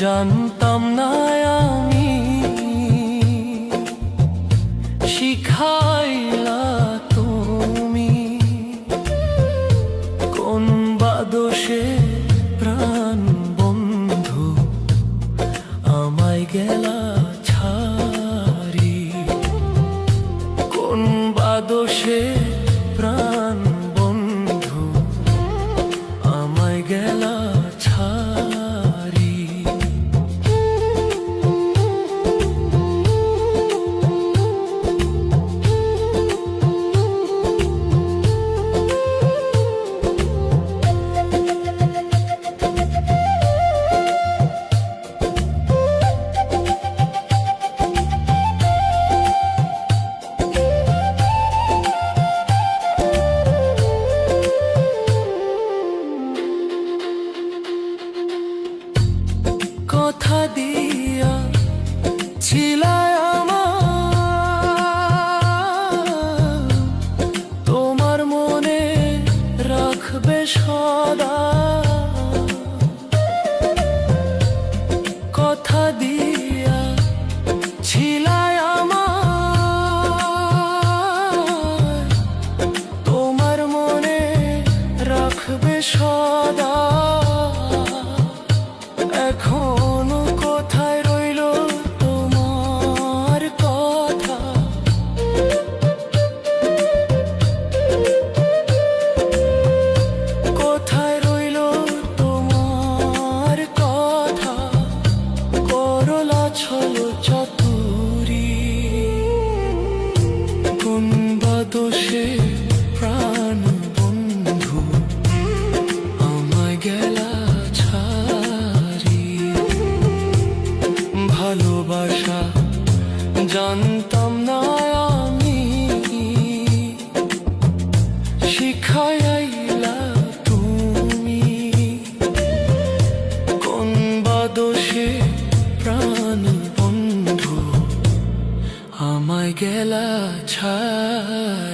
জানতাম না আমি। শিখাইলা তুমি কোন বাদশে প্রাণ বন্ধু। আমায় গেলা কথা দিয়া ছিলায় তোমার মনে রাখবে সদা। কথা দিয়া ছিলায় তোমার মনে রাখবে সদা। শিখাইলা তুমি কোন বন্ধু আমায় গেলা ছাড়ি।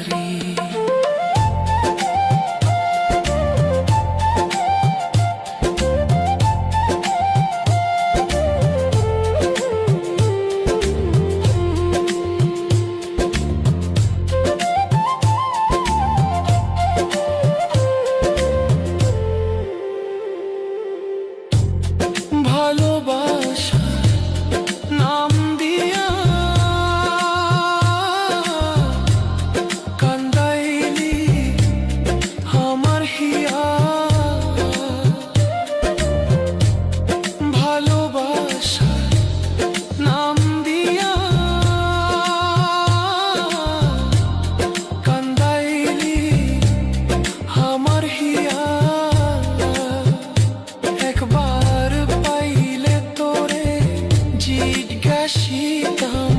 জিজ্ঞাসিতাম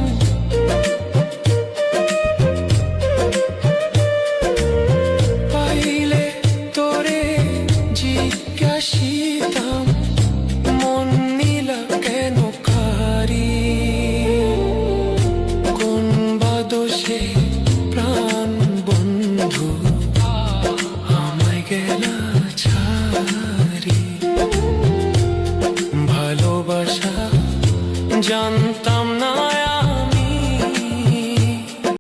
পাইলে তোরে জিজ্ঞাসিতাম মন নীলা কেন কারি কোন বাদোষে